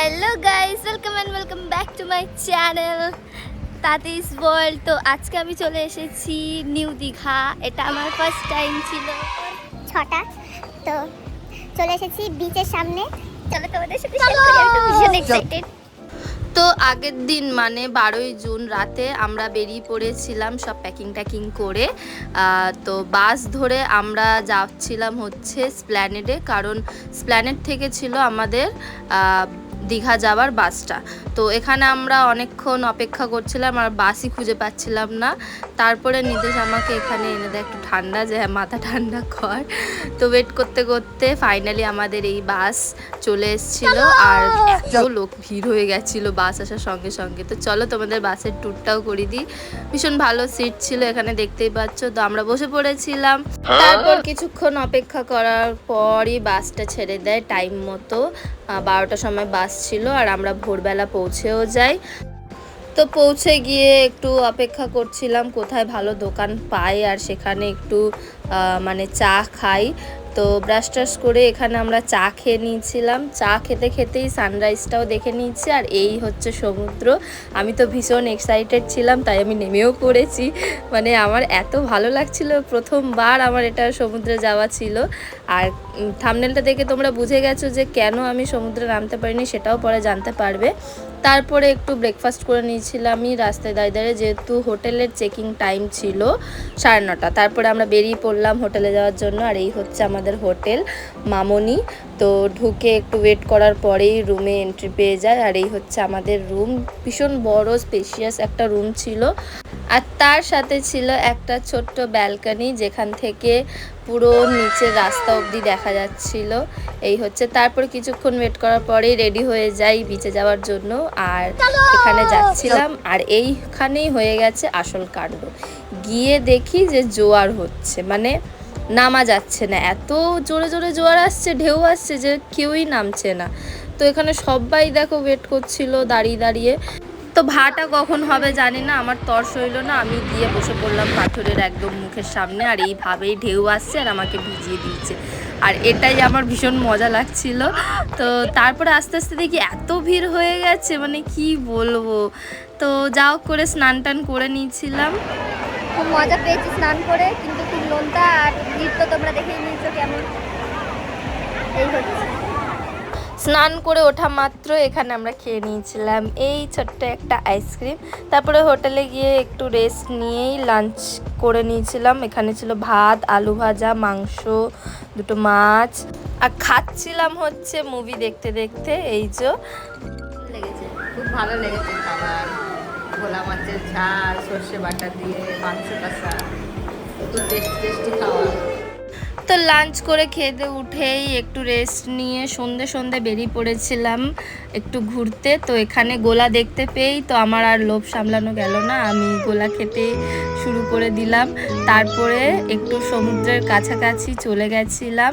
Hello guys welcome and welcome back to my channel তাতিস world তো আজকে আমি চলে এসেছি নিউ দীঘা এটা আমার ফার্স্ট টাইম ছিল। ছটা। তো চলে এসেছি বিচের সামনে। চলো তোমাদের সাথে ভীষণ এক্সাইটেড তো আগের দিন মানে বারোই জুন রাতে আমরা বেরিয়ে পড়েছিলাম সব প্যাকিং ট্যাকিং করে। তো বাস ধরে আমরা যাচ্ছিলাম হচ্ছে স্প্ল্যানেডে কারণ স্প্ল্যানেড থেকে ছিল আমাদের দীঘা যাওয়ার বাসটা। তো এখানে আমরা অনেকক্ষণ অপেক্ষা করছিলাম আর বাসই খুঁজে পাচ্ছিলাম না। তারপরে নিতেশ আমাকে এখানে এনে দেয় একটু ঠান্ডা যে হ্যাঁ মাথা ঠান্ডা কর। তো ওয়েট করতে করতে ফাইনালি আমাদের এই বাস চলে এসেছিল আর এত লোক ভিড় হয়ে গেছিল বাস আসার সঙ্গে সঙ্গে। তো চলো তোমাদের বাসের ট্যুরটাও করে দিই। ভীষণ ভালো সিট ছিল এখানে দেখতেই পাচ্ছ। তো আমরা বসে পড়েছিলাম। তারপর কিছুক্ষণ অপেক্ষা করার পরই বাসটা ছেড়ে দেয় টাইম মতো। বারোটার সময় বাস ছিল আর আমরা ভোরবেলা পৌঁছেও যাই। তো পৌঁছে গিয়ে একটু অপেক্ষা করছিলাম কোথায় ভালো দোকান পাই আর সেখানে একটু মানে চা খাই। তো ব্রাশ টাশ করে এখানে আমরা চা খেয়ে নিয়েছিলাম। চা খেতে খেতেই সানরাইজটাও দেখে নিয়েছি আর এই হচ্ছে সমুদ্র। আমি তো ভীষণ এক্সাইটেড ছিলাম, তাই আমি নেমেও পড়েছি। মানে আমার এত ভালো লাগছিল, প্রথমবার আমার এটা সমুদ্রে যাওয়া ছিল। আর থামনেলটা দেখে তোমরা বুঝে গেছো যে কেন আমি সমুদ্রে নামতে পারিনি সেটাও পরে জানতে পারবে। তারপরে একটু ব্রেকফাস্ট করে নিয়েছিলামই রাস্তায় দাঁড়িয়ে দাঁড়িয়ে, যেহেতু হোটেলের চেকিং টাইম ছিল সাড়ে নটা। তারপরে আমরা বেরিয়ে পড়লাম হোটেলে যাওয়ার জন্য, আর এই হচ্ছে আমাদের হোটেল মামনি। তো ঢুকে একটু ওয়েট করার পরেই রুমে এন্ট্রি পেয়ে যায়, আর এই হচ্ছে আমাদের রুম ভীষণ বড় স্পেশিয়াস একটা রুম ছিল। আর তার সাথে ছিল একটা ছোট্ট ব্যালকনি যেখান থেকে পুরো নিচের রাস্তা অবধি দেখা যাচ্ছিল। এই হচ্ছে তারপর কিছুক্ষণ ওয়েট করার পরেই রেডি হয়ে যাই বিচে যাওয়ার জন্য। আর এখানে যাচ্ছিলাম আর এইখানেই হয়ে গেছে আসল কাণ্ড। গিয়ে দেখি যে জোয়ার হচ্ছে মানে নামা যাচ্ছে না। এত জোরে জোরে জোয়ার আসছে ঢেউ আসছে যে কেউই নামছে না। তো এখানে সবাই দেখো ওয়েট করছিল দাঁড়িয়ে দাঁড়িয়ে। তো ভাটা কখন হবে জানি না, আমার তর্স হইল না, আমি গিয়ে বসে পড়লাম পাথরের একদম মুখের সামনে, আর এইভাবেই ঢেউ আসছে আর আমাকে ভিজিয়ে দিয়েছে আর এটাই আমার ভীষণ মজা লাগছিল। তো তারপরে আস্তে আস্তে দেখি এত ভিড় হয়ে গেছে মানে কি বলব। তো যাও করে স্নান টান করে নিয়েছিলাম খুব মজা পেয়েছি স্নান করে, কিন্তু খুব নোনতা আর ভিড় তো দেখেই নিয়েছো কেমন এই হচ্ছে স্নান করে ওঠা মাত্র এখানে আমরা খেয়ে নিয়েছিলাম। এই ছোট্ট একটা আইসক্রিম। তারপরে হোটেলে গিয়ে একটু রেস্ট নিয়েই লাঞ্চ করে নিয়েছিলাম। এখানে ছিল ভাত, আলু ভাজা, মাংস, দুটো মাছ। আর খাচ্ছিলাম হচ্ছে মুভি দেখতে দেখতে, এই যে। লেগেছে, খুব ভালো লেগেছে খাবার। ভোলা মাছের ঝাল, সর্ষে বাটা দিয়ে মাংস কষা টেস্টি খাবার তো লাঞ্চ করে খেতে উঠেই একটু রেস্ট নিয়ে সন্ধে সন্ধে বেরিয়ে পড়েছিলাম একটু ঘুরতে। তো এখানে গোলা দেখতে পেয়েই তো আমার আর লোভ সামলানো গেল না। আমি গোলা খেতে শুরু করে দিলাম। তারপরে একটু সমুদ্রের কাছাকাছি চলে গেছিলাম।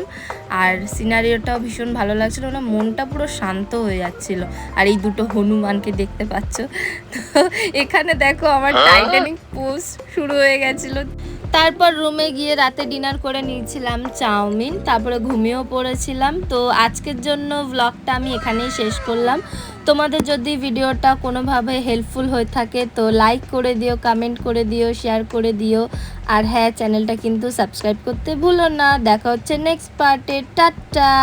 আর সিনারিওটাও ভীষণ ভালো লাগছিল না মনটা পুরো শান্ত হয়ে যাচ্ছিল। আর এই দুটো হনুমানকে দেখতে পাচ্ছ। তো এখানে দেখো আমার টাইটানিক পোস্ট শুরু হয়ে গেছিল। তারপর রুমে গিয়ে রাতে ডিনার করে নিয়েছিলাম চাউমিন, তারপরে ঘুমিয়েও পড়েছিলাম। তো আজকের জন্য ব্লগটা আমি এখানেই শেষ করলাম। তোমাদের যদি ভিডিওটা কোনোভাবে হেল্পফুল হয়ে থাকে, তো লাইক করে দিও কমেন্ট করে দিও শেয়ার করে দিও। আর হ্যাঁ চ্যানেলটা কিন্তু সাবস্ক্রাইব করতে ভুলো না। দেখা হচ্ছে নেক্সট পার্টে টাটা!